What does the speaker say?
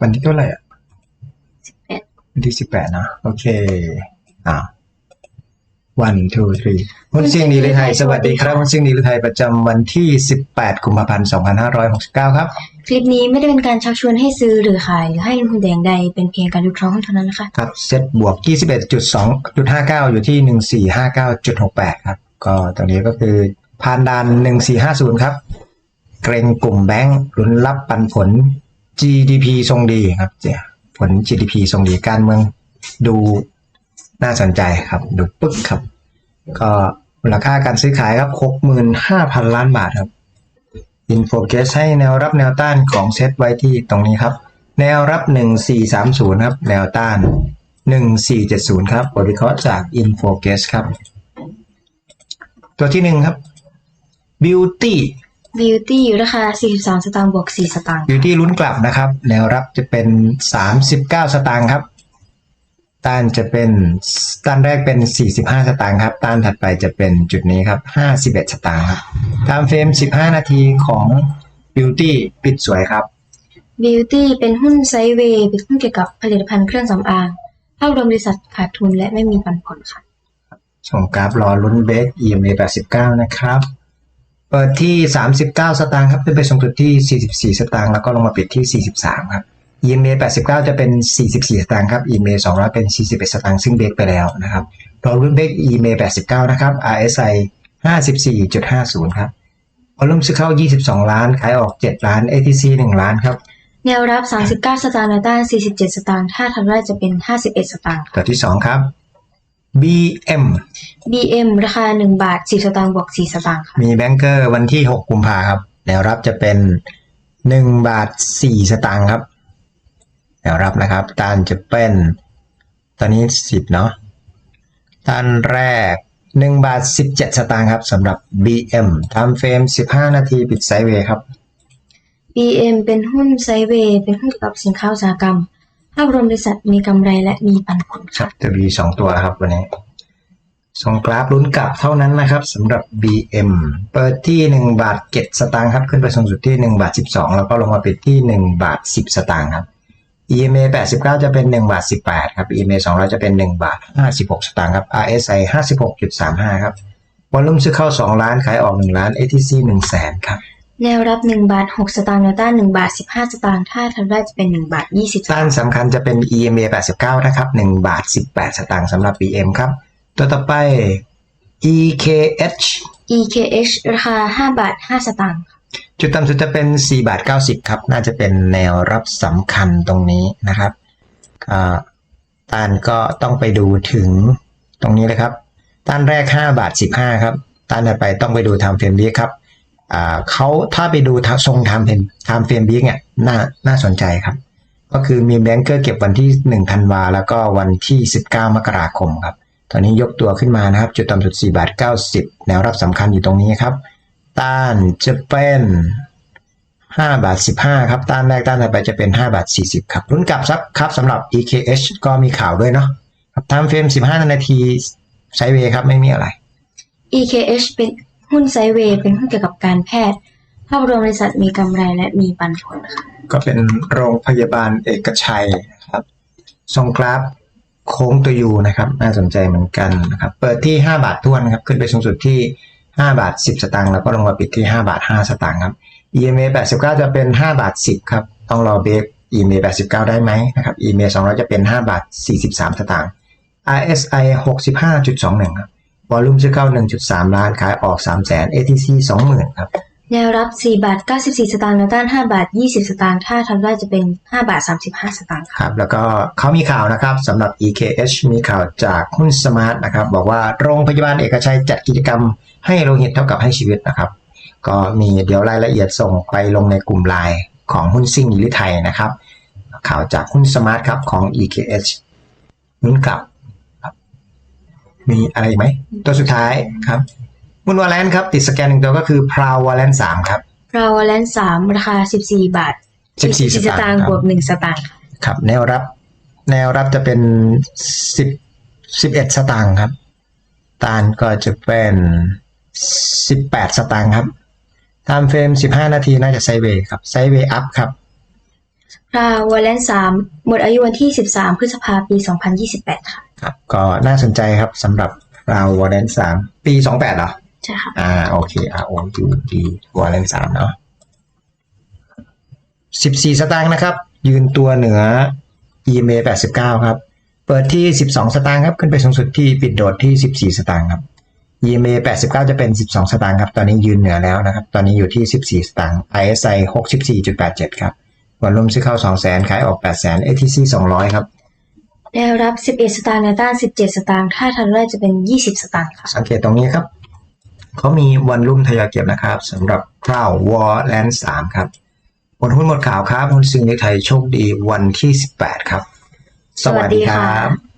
วันที่เท่าไหร่อะ11วันที่สิบแปดนะ โอเค อ่า one two three หุ้นซิ่งดีเลยไทยสวัสดีครับหุ้นซิ่งดีเลยไทยประจำวันที่ 18 กุมภาพันธ์ 2569 ครับ คลิปนี้ไม่ได้เป็นการชักชวนให้ซื้อหรือขายหรือให้ลงทุนแต่อย่างใดเป็นเพียงการวิเคราะห์เท่านั้นนะคะ ครับ เซตบวก 21.2.59 อยู่ที่ 1459.68 ครับ ก็ตรงนี้ก็คือผ่านด่าน 1450 ครับ เกรงกลุ่มแบงก์ลุ้นรับปันผล GDP ทรงดีครับเจ้าผล GDP ทรงดีการเมืองดูน่าสนใจครับ ดูปึ๊กครับ ก็มูลค่าการซื้อขายครับ65,000 ล้านบาทครับอินโฟเกสให้แนวรับแนวต้านของเซตไว้ที่ตรงนี้ครับ แนวรับ 1430 ครับ แนวต้าน 1470 ครับบทวิเคราะห์จาก i n f o g u e s ครับ ตัวที่หนึ่งครับ Beauty Beauty อยู่ราคา 43 สตางค์บวก 4 สตางค์ Beauty ลุ้นกลับนะครับ แนวรับจะเป็น 39 สตางค์ครับ ต้านจะเป็นต้านแรกเป็น 45 สตางค์ครับ ต้านถัดไปจะเป็นจุดนี้ครับ 51 สตางค์ครับไทม์เฟรม 15 นาทีของ Beauty ปิดสวยครับ Beauty เป็นหุ้นไซด์เวย์เป็นหุ้นเกี่ยวกับผลิตภัณฑ์เครื่องสำอางภาพรวมบริษัทขาดทุนและไม่มีปันผลค่ะส่งกราฟรอลุ้นเบรก EMA 89 นะครับ เปิดที่ 39 สตางค์ครับขึ้นไปสูงสุดที่ 44 สตางค์แล้วก็ลงมาปิดที่ 43 ครับ EMA 89 จะเป็น 44 สตางค์ครับ EMA 200 เป็น 41 สตางค์ซึ่งเบรกไปแล้วนะครับรอรุ่นเบรก EMA 89 นะครับ RSI 54.50 ครับวอลุ่มซื้อเข้า 22 ล้าน ขายออก 7 ล้าน ATC 1 ล้านครับ แนวรับ 39 สตางค์แนวต้าน 47 สตางค์ถ้าทำได้จะเป็น 51 สตางค์ตัวที่ 2 ครับ BM BM ราคา 1 บาท 10 สตางค์บวก4สตางค์ค่ะ มีแบงเกอร์วันที่ 6 กุมภาครับแนวรับจะเป็น 1 บาท 4 สตางค์ครับแนวรับนะครับต้านจะเป็น ตอนนี้ 10 เนาะต้านแรก 1 บาท 17 สตางค์ครับสำหรับ BM ทำเฟรม 15 นาทีปิดไซด์เวย์ครับ BM เป็นหุ้นไซด์เวย์เป็นหุ้นเกี่ยวกับสินค้าอุตสาหกรรม ภาพรวมบริษัทมีกำไรและมีปันผลครัค่ะบจะมีสองตัวครับวันนี้ส่งกราฟลุ้นกลับเท่านั้นนะครับสำหรับ BM เปิดที่1บาท7สตางค์ครับ ขึ้นไปสูงสุดที่1บาท12 แล้วก็ลงมาปิดที่1บาท10 สตางค์ครับ EMA 89 จะเป็น1บาท18 ครับ EMA 200 จะเป็น1บาท56 สตางค์ครับ RSI 56.35 ครับวอลุ่มซื้อเข้า 2 ล้านขายออก 1 ล้าน ATC 1แสนครับ แนวรับ 1 บาท 6 สตางค์แนวต้าน1บาท 15 สตางค์ถ้าทำได้จะเป็น 1 บาท 20สตาต้างนค์สำคัญจะเป็น EMA 89 นะครับ 1 บาท 18 สตางค์สำหรับ BM ครับ ตัวต่อไป EKH EKH ราคา 5 บาท 5 สตางค์จุดต่ำสุดจะเป็น 4 บาท 90 ครับ น่าจะเป็นแนวรับสำคัญตรงนี้นะครับก็ต้านก็ต้องไปดูถึงตรงนี้เลยครับ ต้านแรก 5 บาท 15 ครับ ต้านถัดไปต้องไปดู time frame week ครับอ่า เขาถ้าไปดูทรง time frame time frame week เนี่ยน่าน่าสนใจครับ ก็คือมีแบงก์เกอร์เก็บวันที่ 1 ธันวา แล้วก็วันที่ 19 มกราคมครับ ตอนนี้ยกตัวขึ้นมานะครับ จุดต่ำสุด4บาท90 แนวรับสำคัญอยู่ตรงนี้ครับ ต้านจะเป็น5บาท15 ครับ ต้านแรกต้านถัดไปจะเป็น5บาท40 ครับ รุ่นกลับซับครับสำหรับ EKH ก็มีข่าวด้วยเนาะครับทำเฟรม 15 นาทีไซเวย์ครับไม่มีอะไร EKH เป็น หุ้นไซเวย์เป็นหุ้นเกี่ยวกับการแพทย์ ภาพรวมบริษัทมีกำไรและมีปันผลค่ะก็เป็นโรงพยาบาลเอกชัยนะครับทรงกราฟโค้งตัวยูนะครับ น่าสนใจเหมือนกันนะครับ เปิดที่ 5 บาททวนครับ ขึ้นไปสูงสุดที่ 5 บาท 10 สตางค์แล้วก็ลงมาปิดที่ 5 บาท 5 สตางค์ครับ EMA 89 จะเป็น 5 บาท 10 ครับ ต้องรอเบรก EMA 89 ได้ไหมนะครับ EMA 200 จะเป็น 5 บาท 43 สตางค์ RSI 65.21 ครับ วอลุ่มซื้อเข้า 1.3 ล้าน ขายออก3แสน ATC 20,000 ครับ แนวรับ 4 บาท 94 สตางค์แนวต้าน 5 บาท 20 สตางค์ ถ้าทำได้จะเป็น 5 บาท 35 สตางค์ค่ะครับ แล้วก็เขามีข่าวนะครับสำหรับ EKH มีข่าวจากหุ้นสมาร์ทนะครับ บอกว่าโรงพยาบาลเอกชัยจัดกิจกรรมให้โลหิตเท่ากับให้ชีวิตนะครับ ก็มีเดี๋ยวรายละเอียดส่งไปลงในกลุ่มไลน์ของหุ้นซิ่งยิริไทยนะครับ ข่าวจากหุ้นสมาร์ทครับของ EKH หุ้นกลับครับ มีอะไรอีกไหม ตัวสุดท้ายครับหุ้นวอลเลนครับ ติดสแกนหนึ่งตัวก็คือพราววอลเลนสามครับราวแลนสามราคา14บาท14สตางค์ครับบวก1สตางค์ค่ะครับ แนวรับ แนวรับจะเป็นสิบสิบเอ็ดสตางค์ครับต้านก็จะเป็นสิบแปดสตางค์ครับไทม์เฟรมสิบห้านาทีน่าจะไซด์เวย์ครับไซด์เวย์อัพครับราวแลนสามหมดอายุวันที่13พฤษภาปี2028ค่ะ ครับ ก็น่าสนใจครับสำหรับราววอร์เรนสามปีสองแปดเหรอ ใช่ค่ะอ่าโอเค R O U D วอร์เรนสามเนาะสิบสี่สตางค์นะครับ ยืนตัวเหนือ EMA แปดสิบเก้าครับ เปิดที่สิบสองสตางค์ครับ ขึ้นไปสูงสุดที่ปิดโดดที่สิบสี่สตางค์ครับ EMA แปดสิบเก้าจะเป็นสิบสองสตางค์ครับ ตอนนี้ยืนเหนือแล้วนะครับ ตอนนี้อยู่ที่สิบสี่สตางค์ ISI หกสิบสี่จุดแปดเจ็ดครับวอลลุ่มซื้อเข้าสองแสนขายออกแปดแสน ATC สองร้อยครับ แนวรับ 11 สตางค์แนวต้าน 17 สตางค์ถ้าทันแรกจะเป็น 20 สตางค์ค่ะ สังเกตตรงนี้ครับ เขามีวันรุ่มทยอยเก็บนะครับสำหรับคราววอลแลนด์สามครับหมดหุ้นหมดข่าวครับหุ้นซิงในไทยโชคดีวันที่ 18 ครับ สวัสดีครับ